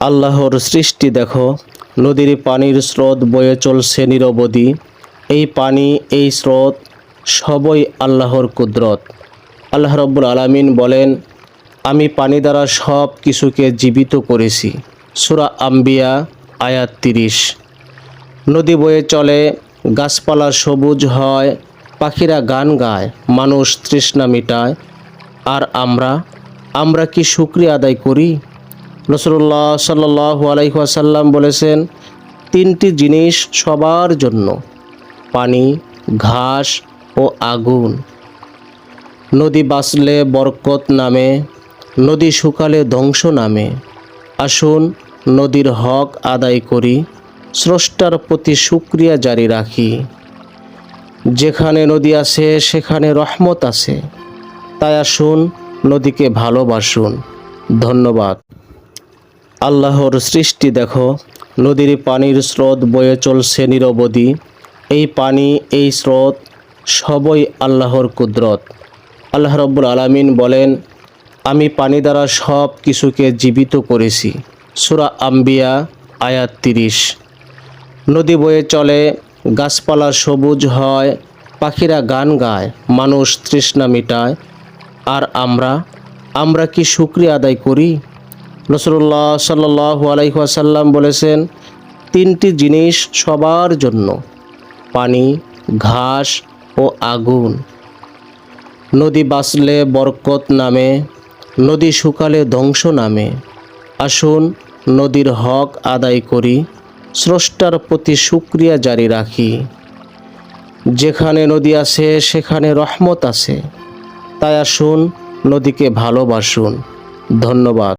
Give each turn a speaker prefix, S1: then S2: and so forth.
S1: আল্লাহর সৃষ্টি দেখো, নদীর পানির স্রোত বয়ে চলছে নিরবধি। এই পানি, এই স্রোত সবই আল্লাহর কুদরত। আল্লাহ রব্বুল আলামিন বলেন, আমি পানি দ্বারা সব কিছুকে জীবিত করেছি। সুরা আম্বিয়া, আয়াত তিরিশ। নদী বয়ে চলে, গাছপালা সবুজ হয়, পাখিরা গান গায়, মানুষ তৃষ্ণা মিটায়। আর আমরা আমরা কি শুক্রিয়া আদায় করি? রসুল্লাহ সাল্লাহ আলাইসাল্লাম বলেছেন, তিনটি জিনিস সবার জন্য, পানি, ঘাস ও আগুন। নদী বাঁচলে বরকত নামে, নদী শুকালে ধ্বংস নামে। আসুন নদীর হক আদায় করি, স্রষ্টার প্রতি শুক্রিয়া জারি রাখি। যেখানে নদী আছে, সেখানে রহমত আছে। তাই আসুন নদীকে ভালোবাসুন। ধন্যবাদ। আল্লাহর সৃষ্টি দেখো, নদীর পানির স্রোত বয়ে চলছে নিরবধি। এই পানি, এই স্রোত সবই আল্লাহর কুদরত। আল্লাহ রব্বুল আলামিন বলেন, আমি পানি দ্বারা সব কিছুকে জীবিত করেছি। সুরা আম্বিয়া, আয়াত তিরিশ। নদী বয়ে চলে, গাছপালা সবুজ হয়, পাখিরা গান গায়, মানুষ তৃষ্ণা মিটায়। আর আমরা আমরা কি শুক্রিয়া আদায় করি? রসুল্লাহ সাল্লাহ আলাইসাল্লাম বলেছেন, তিনটি জিনিস সবার জন্য, পানি, ঘাস ও আগুন। নদী বাঁচলে বরকত নামে, নদী শুকালে ধ্বংস নামে। আসুন নদীর হক আদায় করি, স্রষ্টার প্রতি শুক্রিয়া জারি রাখি। যেখানে নদী আছে, সেখানে রহমত আছে। তাই আসুন নদীকে ভালোবাসুন। ধন্যবাদ।